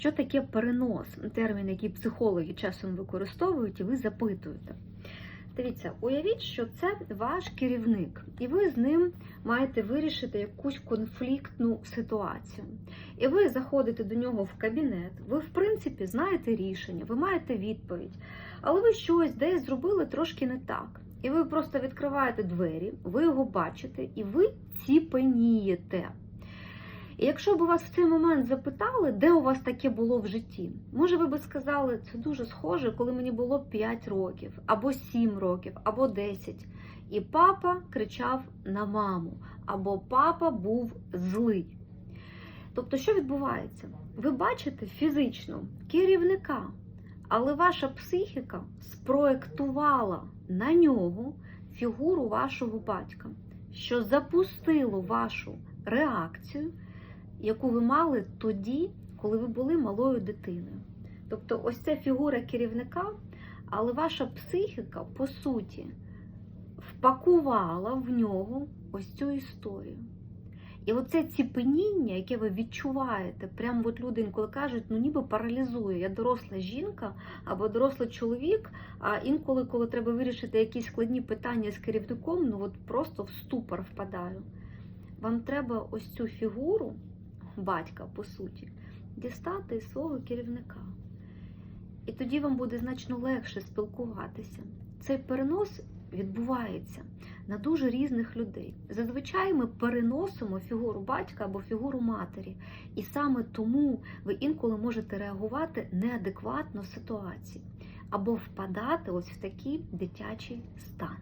Що таке перенос? Термін, який психологи часом використовують, і ви запитуєте. Дивіться, уявіть, що це ваш керівник, і ви з ним маєте вирішити якусь конфліктну ситуацію. І ви заходите до нього в кабінет, ви, в принципі, знаєте рішення, ви маєте відповідь, але ви щось десь зробили трошки не так. І ви просто відкриваєте двері, ви його бачите, і ви ціпенієте. І якщо б вас в цей момент запитали, де у вас таке було в житті, може ви би сказали, це дуже схоже, коли мені було 5 років, або 7 років, або 10. І папа кричав на маму, або папа був злий. Тобто, що відбувається? Ви бачите фізично керівника, але ваша психіка спроектувала на нього фігуру вашого батька, що запустило вашу реакцію, яку ви мали тоді, коли ви були малою дитиною. Тобто, ось ця фігура керівника, але ваша психіка, по суті, впакувала в нього ось цю історію. І оце ціпеніння, яке ви відчуваєте, прямо от люди інколи кажуть, ну ніби паралізує. Я доросла жінка або дорослий чоловік, а інколи, коли треба вирішити якісь складні питання з керівником, ну от просто в ступор впадаю. Вам треба ось цю фігуру батька, по суті, дістати із свого керівника. І тоді вам буде значно легше спілкуватися. Цей перенос відбувається на дуже різних людей. Зазвичай ми переносимо фігуру батька або фігуру матері. І саме тому ви інколи можете реагувати неадекватно в ситуації або впадати ось в такий дитячий стан.